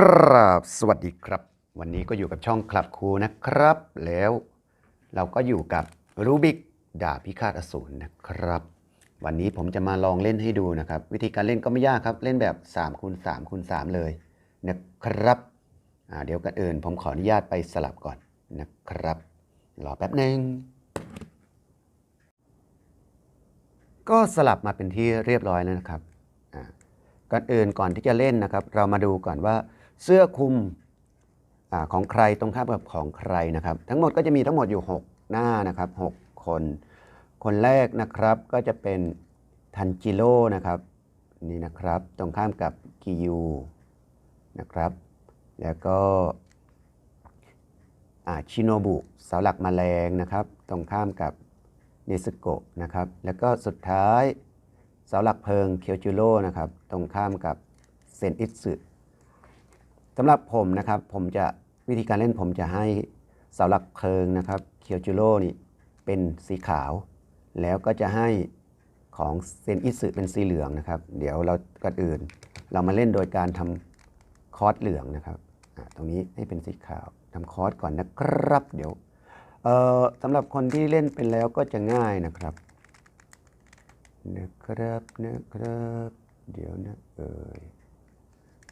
กราบสวัสดีครับ วันนี้ก็อยู่กับช่องคลับครูนะครับ แล้วเราก็อยู่กับรูบิกดาบพิฆาตอสูรนะครับ วันนี้ผมจะมาลองเล่นให้ดูนะครับ วิธีการเล่นก็ไม่ยากครับ เล่นแบบ3คูณ3คูณ3เลยนะครับเดี๋ยวกันอื่น ผมขออนุญาตไปสลับก่อนนะครับรอแป๊บหนึ่งก็สลับมาเป็นที่เรียบร้อยแล้วนะครับก่อนอื่นก่อนที่จะเล่นนะครับ เรามาดูก่อนว่า เสื้อคลุมอของใครตรงข้ามกับของใครนะครับ ทั้งหมดก็จะมีทั้งหมดอยู่ 6 หน้านะครับ 6 คน คนแรกนะครับก็จะเป็นทันจิโร่นะครับนี่นะครับ ตรงข้ามกับกิยูนะครับ แล้วก็ชิโนบุเสาหลักแมลงนะครับ ตรงข้ามกับเนสโกะนะครับ แล้วก็สุดท้ายเสาหลักเพลิงเคียวจูโร่นะครับ ตรงข้ามกับเซนอิสึ สำหรับผมนะครับผมจะวิธีการเล่นผมจะให้เสาหลักเพลิงนะครับเคียวจูโร่นี่เป็นสีขาว แล้วก็จะให้ของเซนอิสึเป็นสีเหลืองนะครับ เดี๋ยวเราก่อนอื่น เรามาเล่นโดยการทำคอร์สเหลืองนะครับตรงนี้ให้เป็นสีขาวทำคอร์สก่อนนะครับ เดี๋ยวสำหรับคนที่เล่นเป็นแล้วก็จะง่ายนะครับนะครับนะครับ เดี๋ยวนะเอ่ย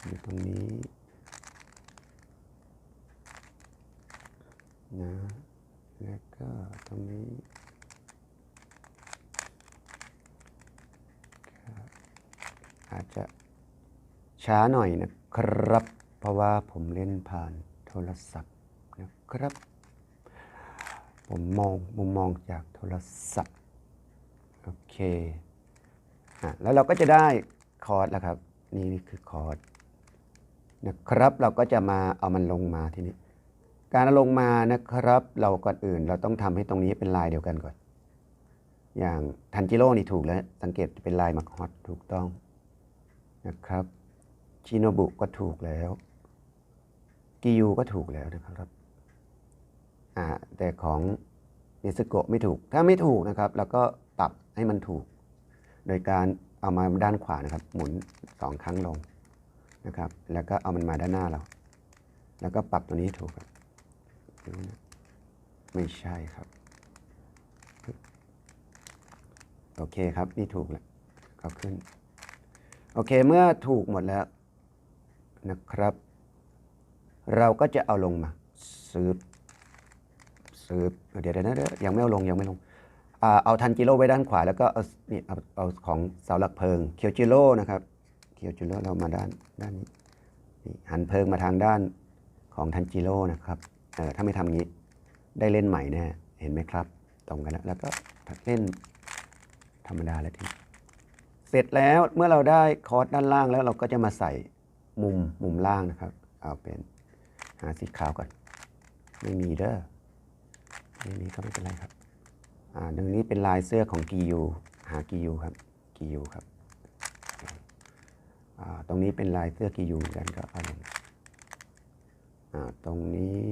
อยู่ตรงนี้นะแล้วก็ตรงนี้ครับอาจจะ ช้าหน่อยนะครับ เพราะว่าผมเล่นผ่านโทรศัพท์นะครับ ผมมองมุมมองจากโทรศัพท์โอเคอะแล้วเราก็จะได้คอร์ดแล้วครับ นี่นี่คือคอร์ดนะครับเราก็จะมาเอามันลงมาทีนี้การลงมานะครับ เราก่อนอื่นเราต้องทำให้ตรงนี้เป็นลายเดียวกันก่อน อย่างทันจิโร่นี่ถูกแล้ว สังเกตเป็นลายมักฮอตถูกต้องนะครับ ชิโนบุก็ถูกแล้วกิยูก็ถูกแล้วนะครับอ่าแต่ของเนสโกะไม่ถูก ถ้าไม่ถูกนะครับเราก็ปรับให้มันถูก โดยการเอามาด้านขวานะครับ หมุนสองครั้งลงนะครับ แล้วก็เอามันมาด้านหน้าเรา แล้วก็ปรับตัวนี้ถูกครับดูนะไม่ใช่ครับ โอเคครับ นี่ถูกแล้วก็ขึ้น โอเค เมื่อถูกหมดแล้ว นะครับ เราก็จะเอาลงมาซื้อซื้อเดี๋ยวเดี๋ยวนะเดี๋ยวยังไม่เอาลงยังไม่ลงอเอาทันจิโร่ไว้ด้านขวา แล้วก็เอานี่เอาเอาของเสาหลักเพลิงเคียวจิโร่นะครับเคียวจิโร่เรามาด้านด้านนี้นี่หันเพลิงมาทางด้านของทันจิโร่นะครับเออถ้าไม่ทำงี้ได้เล่นใหม่แน่เห็นไหมครับ ตรงกันแล้วแล้วก็เล่นธรรมดาแล้วทีเสร็จแล้วเมื่อเราได้คอร์สด้านล่างแล้วเราก็จะมาใส่ มุมมุมล่างนะครับ เอาเป็นหาสีขาวก่อน ไม่มีเด้อนี่นี่ก็ไม่เป็นไรครับ อ่าตรงนี้เป็นลายเสื้อของกียูหากียูครับกียูครับอ่าตรงนี้เป็นลายเสื้อกียูเหมือนกันก็เอาลงอ่าตรงนี้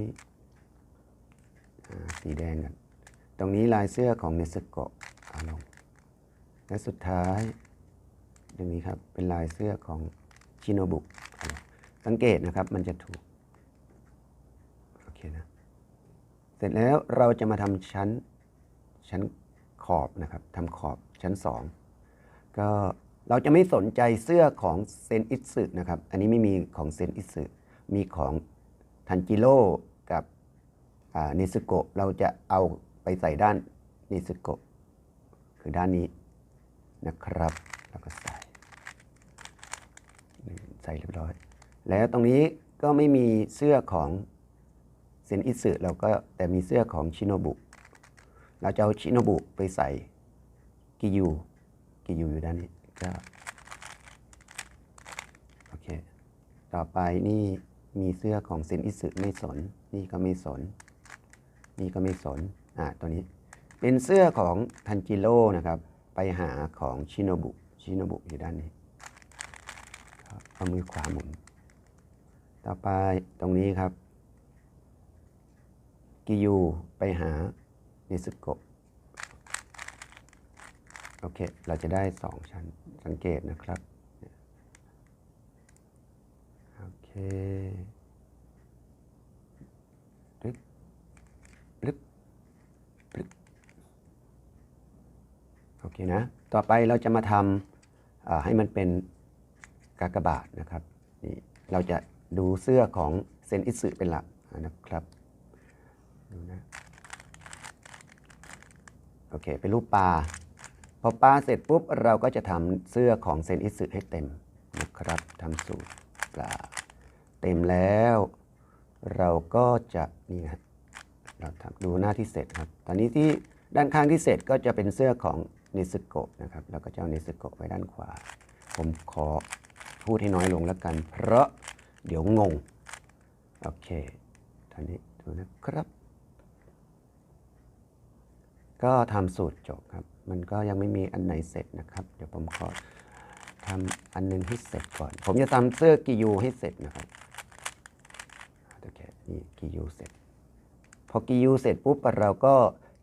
อ่าสีแดงกันตรงนี้ลายเสื้อของเนสโกะเอาลงและสุดท้ายอย่างนี้ครับเป็นลายเสื้อของชิโนบุ สังเกตนะครับมันจะถูกโอเคนะเสร็จแล้วเราจะมาทำชั้นชั้นขอบนะครับทำขอบชั้น 2 ก็เราจะไม่สนใจเสื้อของเซนอิสึนะครับ อันนี้ไม่มีของเซนอิสึมีของทันจิโร่กับนิสโกะเราจะเอาไปใส่ด้านนิสโกะคือด้านนี้นะครับ แล้วก็ใส่ ใส่เรียบร้อย แล้วตรงนี้ก็ไม่มีเสื้อของเซนอิสึเราก็แต่มีเสื้อของชิโนบุ เราจะเอาชิโนบุไปใส่กิยูกิยูอยู่ด้านนี้ก็โอเค ต่อไปนี่มีเสื้อของเซนอิสึไม่สน นี่ก็ไม่สน นี่ก็ไม่สน อ่าตัวนี้ เป็นเสื้อของทันจิโร่นะครับ ไปหาของชิโนบุ ชิโนบุอยู่ด้านนี้เอามือขวาหมุน ต่อไปตรงนี้ครับกิยูไปหานิสุโกะโอเค เราจะได้สองชั้นสังเกตนะครับ โอเคลึกลึกลึกโอเคนะ ต่อไปเราจะมาทำให้มันเป็นกากบาทนะครับ นี่ เราจะ ดูเสื้อของเซนอิสึเป็นหลักนะครับดูนะโอเค เป็นรูปปลา พอปลาเสร็จปุ๊บ เราก็จะทำเสื้อของเซนอิสึให้เต็มนะครับทำสูตรปลาเต็มแล้ว เราก็จะนี่นะเราทำดูหน้าที่เสร็จครับ ตอนนี้ที่ด้านข้างที่เสร็จก็จะเป็นเสื้อของนิสโกะนะครับแล้วก็จะเอานิสโกะไว้ด้านขวา ผมขอพูดให้น้อยลงแล้วกัน เพราะ เดี๋ยวงง โอเคท่านี้ดูนะครับ ก็ทำสูตรจบครับ มันก็ยังไม่มีอันไหนเสร็จนะครับ เดี๋ยวผมขอทำอันหนึงให้เสร็จก่อน ผมจะทำเสื้อกิยูให้เสร็จนะครับโอเคนี่กิยูเสร็จ พอกิยูเสร็จปุ๊บเราก็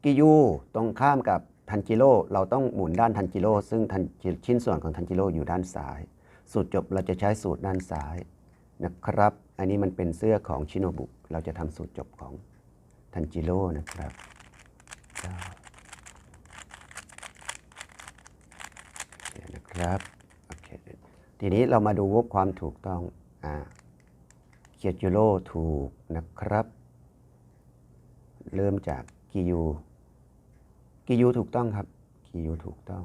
กิยูตรงข้ามกับทันจิโร่เราต้องหมุนด้านทันจิโร่ซึ่งทันชิ้นส่วนของทันจิโร่อยู่ด้านซ้าย สูตรจบเราจะใช้สูตรด้านซ้าย นะครับ อันนี้มันเป็นเสื้อของชิโนบุ เราจะทำสูตรจบของทันจิโร่นะครับนะครับโอเคทีนี้เรามาดูว่าความถูกต้องอ่าเคียจิโร่ถูกนะครับ เริ่มจากกิยูกิยูถูกต้องครับกิยูถูกต้อง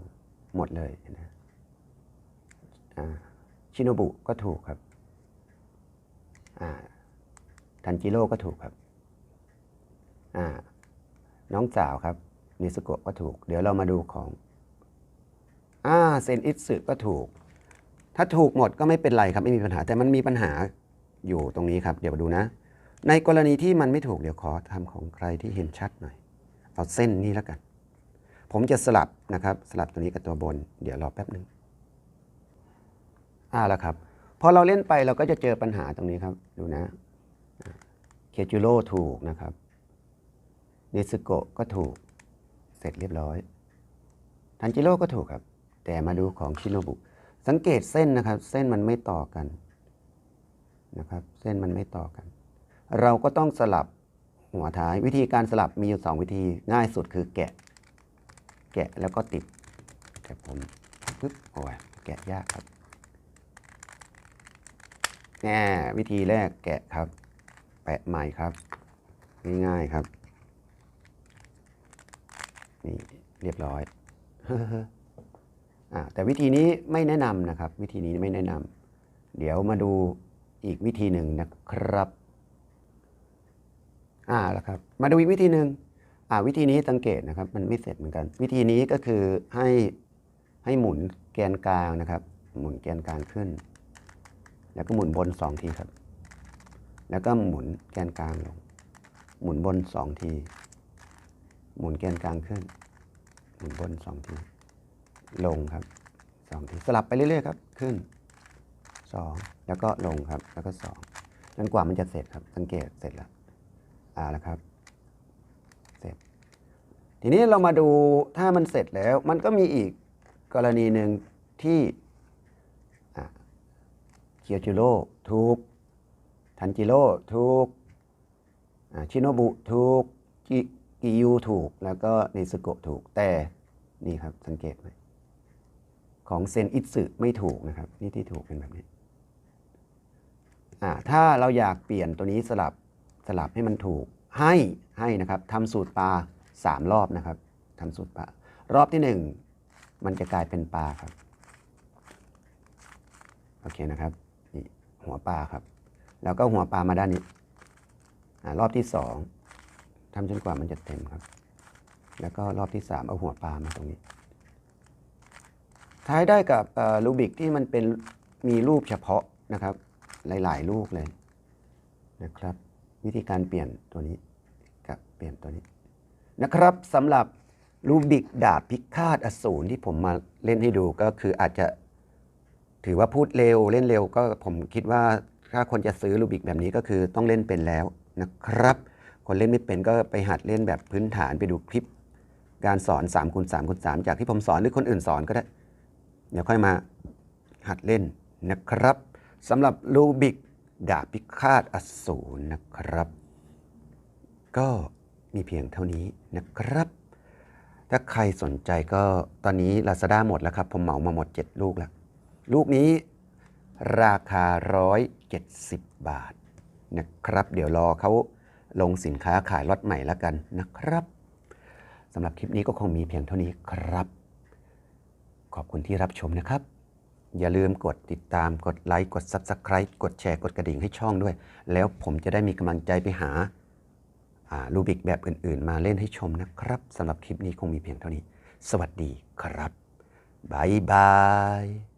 หมดเลยนะอ่าชิโนบุก็ถูกครับ ทันจิโร่ก็ถูกครับน้องสาวครับนิสโกะก็ถูก เดี๋ยวเรามาดูของอ่าเซนอิสึก็ถูก ถ้าถูกหมดก็ไม่เป็นไรครับไม่มีปัญหาแต่มันมีปัญหาอยู่ตรงนี้ครับ เดี๋ยวดูนะ ในกรณีที่มันไม่ถูกเดี๋ยวขอทำของใครที่เห็นชัดหน่อย เอาเส้นนี้แล้วกัน ผมจะสลับนะครับ สลับตัวนี้กับตัวบน เดี๋ยวรอแป๊บหนึ่งอ่าแล้วครับ พอเราเล่นไปเราก็จะเจอปัญหาตรงนี้ครับดูนะเคจูโร่ถูกนะครับเนสโกะก็ถูกเสร็จเรียบร้อย ทันจิโร่ก็ถูกครับ แต่มาดูของชิโนบุ สังเกตเส้นนะครับ เส้นมันไม่ต่อกันนะครับ เส้นมันไม่ต่อกัน เราก็ต้องสลับหัวท้ายวิธีการสลับมีอยู่สองวิธีง่ายสุดคือแกะ แกะแล้วก็ติดแต่ผมปึ๊บโอ้ยแกะยากครับ แง่วิธีแรกแกะครับ แปะใหม่ครับ ง่ายๆครับนี่เรียบร้อยอ่าแต่วิธีนี้ไม่แนะนำนะครับ วิธีนี้ไม่แนะนำเดี๋ยวมาดูอีกวิธีหนึ่งนะครับอ่าแล้วครับ มาดูอีกวิธีหนึ่งอ่าวิธีนี้สังเกตนะครับ มันไม่เสร็จเหมือนกัน วิธีนี้ก็คือให้ให้หมุนแกนกลางนะครับ หมุนแกนกลางขึ้น แล้วก็หมุนบนสองทีครับ แล้วก็หมุนแกนกลางลง หมุนบนสองที หมุนแกนกลางขึ้น หมุนบนสองที ลงครับสองทีสลับไปเรื่อยๆครับ ขึ้นสองแล้วก็ลงครับ แล้วก็สองจนกว่ามันจะเสร็จครับ สังเกตเสร็จแล้วอ่าแล้วครับ เสร็จ ทีนี้เรามาดูถ้ามันเสร็จแล้ว มันก็มีอีกกรณีหนึ่งที่ เคียวจิโร่ถูก ทันจิโร่ถูกชิโนบุถูกกิยูถูก แล้วก็เนสโกะถูก แต่นี่ครับสังเกตไหมของเซนอิสึไม่ถูกนะครับ นี่ที่ถูกเป็นแบบนี้ถ้าเราอยากเปลี่ยนตัวนี้สลับสลับให้มันถูกให้ให้นะครับทำสูตรปลาสามรอบนะครับทำสูตรปลารอบที่หนึ่งมันจะกลายเป็นปลาครับ โอเคนะครับ หัวปลาครับ แล้วก็หัวปลามาด้านนี้อรอบที่สองทำจนกว่ามันจะเต็มครับ แล้วก็รอบที่สามเอาหัวปลามาตรงนี้ ท้ายได้กับลูบิกที่มันเป็นมีรูปเฉพาะนะครับ หลาย ๆ ลูกเลยนะครับ วิธีการเปลี่ยนตัวนี้กับเปลี่ยนตัวนี้นะครับสำหรับรูบิกดาบพิฆาตอสูรที่ผมมาเล่นให้ดูก็คืออาจจะ ถือว่าพูดเร็วเล่นเร็วก็ผมคิดว่าถ้าคนจะซื้อรูบิกแบบนี้ก็คือต้องเล่นเป็นแล้วนะครับ คนเล่นไม่เป็นก็ไปหัดเล่นแบบพื้นฐานไปดูคลิป การสอน3คูณ3คูณ3จากที่ผมสอนหรือคนอื่นสอนก็ได้ เดี๋ยวค่อยมาหัดเล่นนะครับสำหรับรูบิกดาบพิฆาตอสูรนะครับ ก็มีเพียงเท่านี้นะครับ ถ้าใครสนใจก็ตอนนี้ Lazada หมดแล้วครับ ผมเหมามาหมด 7 ลูกแล้ว ลูกนี้ราคา 170 บาทนะครับ เดี๋ยวรอเขาลงสินค้าขายล็อตใหม่แล้วกันนะครับสำหรับคลิปนี้ก็คงมีเพียงเท่านี้ครับ ขอบคุณที่รับชมนะครับ อย่าลืมกดติดตามกดไลค์กด Subscribe กดแชร์กดกระดิ่งให้ช่องด้วย แล้วผมจะได้มีกำลังใจไปหาลูบิกแบบอื่น ๆ มาเล่นให้ชมนะครับสำหรับคลิปนี้คงมีเพียงเท่านี้ สวัสดีครับบายบาย